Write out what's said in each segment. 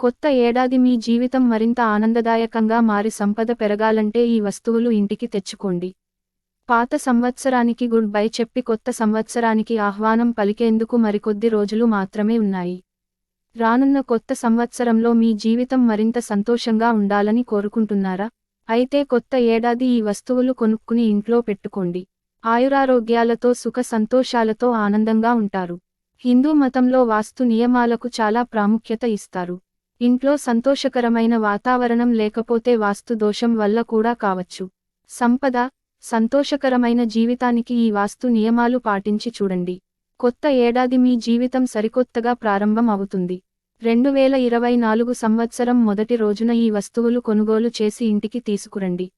కొత్త ఏడాది మీ జీవితం మరింత ఆనందదాయకంగా మారి సంపద పెరగాలంటే ఈ వస్తువులు ఇంటికి తెచ్చుకోండి. పాత సంవత్సరానికి గుడ్ బై చెప్పి కొత్త సంవత్సరానికి ఆహ్వానం పలికేందుకు మరికొద్ది రోజులు మాత్రమే ఉన్నాయి. రానున్న కొత్త సంవత్సరంలో మీ జీవితం మరింత సంతోషంగా ఉండాలని కోరుకుంటున్నారా? అయితే కొత్త ఏడాది ఈ వస్తువులు కొనుక్కుని ఇంట్లో పెట్టుకోండి. ఆయురారోగ్యాలతో సుఖ సంతోషాలతో ఆనందంగా ఉంటారు. హిందూ మతంలో వాస్తు నియమాలకు చాలా ప్రాముఖ్యత ఇస్తారు. ఇంట్లో సంతోషకరమైన వాతావరణం లేకపోతే వాస్తు దోషం వల్ల కూడా కావచ్చు. సంపద సంతోషకరమైన జీవితానికి ఈ వాస్తు నియమాలు పాటించి చూడండి. కొత్త ఏడాది మీ జీవితం సరికొత్తగా ప్రారంభం అవుతుంది. రెండు వేల ఇరవై నాలుగు సంవత్సరం మొదటి రోజున ఈ వస్తువులు కొనుగోలు చేసి ఇంటికి తీసుకురండి.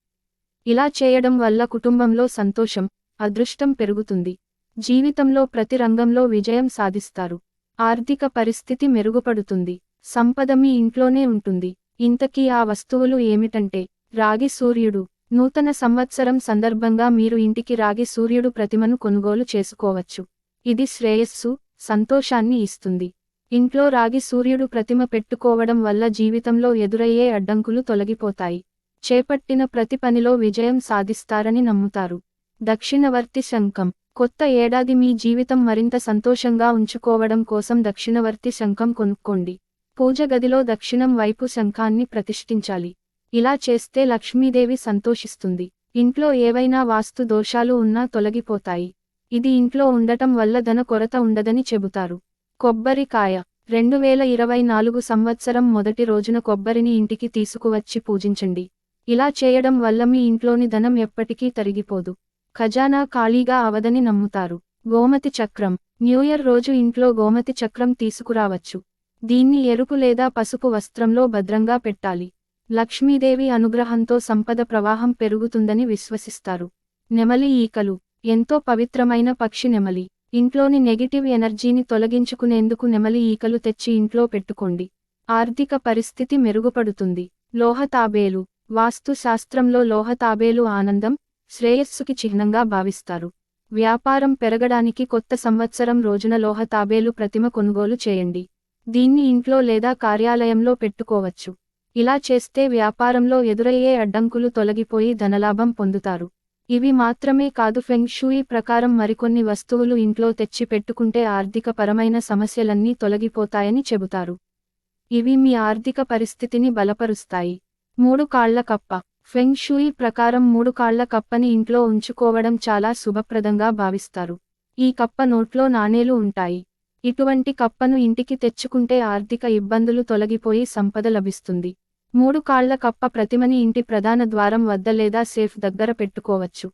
ఇలా చేయడం వల్ల కుటుంబంలో సంతోషం అదృష్టం పెరుగుతుంది. జీవితంలో ప్రతి రంగంలో విజయం సాధిస్తారు. ఆర్థిక పరిస్థితి మెరుగుపడుతుంది. సంపద మీ ఇంట్లోనే ఉంటుంది. ఇంతకీ ఆ వస్తువులు ఏమిటంటే రాగి సూర్యుడు. నూతన సంవత్సరం సందర్భంగా మీరు ఇంటికి రాగి సూర్యుడు ప్రతిమను కొనుగోలు చేసుకోవచ్చు. ఇది శ్రేయస్సు సంతోషాన్ని ఇస్తుంది. ఇంట్లో రాగి సూర్యుడు ప్రతిమ పెట్టుకోవడం వల్ల జీవితంలో ఎదురయ్యే అడ్డంకులు తొలగిపోతాయి. చేపట్టిన ప్రతి పనిలో విజయం సాధిస్తారని నమ్ముతారు. దక్షిణవర్తి శంఖం. కొత్త ఏడాది మీ జీవితం మరింత సంతోషంగా ఉంచుకోవడం కోసం దక్షిణవర్తి శంఖం కొనుక్కోండి. పూజ గదిలో దక్షిణం వైపు శంఖాన్ని ప్రతిష్ఠించాలి. ఇలా చేస్తే లక్ష్మీదేవి సంతోషిస్తుంది. ఇంట్లో ఏవైనా వాస్తు దోషాలు ఉన్నా తొలగిపోతాయి. ఇది ఇంట్లో ఉండటం వల్ల ధన కొరత ఉండదని చెబుతారు. కొబ్బరికాయ రెండు వేల ఇరవై నాలుగు సంవత్సరం మొదటి రోజున కొబ్బరిని ఇంటికి తీసుకువచ్చి పూజించండి. ఇలా చేయడం వల్ల మీ ఇంట్లోని ధనం ఎప్పటికీ తరిగిపోదు. ఖజానా ఖాళీగా అవదని నమ్ముతారు. గోమతి చక్రం. న్యూయర్ రోజు ఇంట్లో గోమతి చక్రం తీసుకురావచ్చు. దీన్ని ఎరుపు లేదా పసుపు వస్త్రంలో భద్రంగా పెట్టాలి. లక్ష్మీదేవి అనుగ్రహంతో సంపద ప్రవాహం పెరుగుతుందని విశ్వసిస్తారు. నెమలి ఈకలు. ఎంతో పవిత్రమైన పక్షి నెమలి. ఇంట్లోని నెగిటివ్ ఎనర్జీని తొలగించుకునేందుకు నెమలి ఈకలు తెచ్చి ఇంట్లో పెట్టుకోండి. ఆర్థిక పరిస్థితి మెరుగుపడుతుంది. లోహ తాబేలు. వాస్తు శాస్త్రంలో లోహ తాబేలు ఆనందం శ్రేయస్సుకి చిహ్నంగా భావిస్తారు. వ్యాపారం పెరగడానికి కొత్త సంవత్సరం రోజున లోహ తాబేలు ప్రతిమ కొనుగోలు చేయండి. దీన్ని ఇంట్లో లేదా కార్యాలయంలో పెట్టుకోవచ్చు. ఇలా చేస్తే వ్యాపారంలో ఎదురయ్యే అడ్డంకులు తొలగిపోయి ధనలాభం పొందుతారు. ఇవి మాత్రమే కాదు ఫెంగ్ షూయి ప్రకారం మరికొన్ని వస్తువులు ఇంట్లో తెచ్చి పెట్టుకుంటే ఆర్థిక పరమైన సమస్యలన్నీ తొలగిపోతాయని చెబుతారు. ఇవి మీ ఆర్థిక పరిస్థితిని బలపరుస్తాయి. మూడు కాళ్ళ కప్ప. ఫెంగ్ షూయి ప్రకారం మూడు కాళ్ళ కప్పని ఇంట్లో ఉంచుకోవడం చాలా శుభప్రదంగా భావిస్తారు. ఈ కప్ప నోట్లో నాణేలు ఉంటాయి. ఇటువంటి కప్పను ఇంటికి తెచ్చుకుంటే ఆర్థిక ఇబ్బందులు తొలగిపోయి సంపద లభిస్తుంది. మూడు కాళ్ళ కప్ప ప్రతిమని ఇంటి ప్రధాన ద్వారం వద్ద లేదా సేఫ్ దగ్గర పెట్టుకోవచ్చు.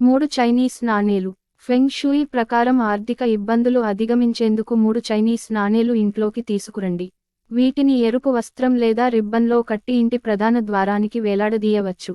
మూడు చైనీస్ నాణేలు. ఫెంగ్ షూయి ప్రకారం ఆర్థిక ఇబ్బందులు అధిగమించేందుకు మూడు చైనీస్ నాణేలు ఇంట్లోకి తీసుకురండి. వీటిని ఎరుపు వస్త్రం లేదా రిబ్బన్లో కట్టి ఇంటి ప్రధాన ద్వారానికి వేలాడదీయవచ్చు.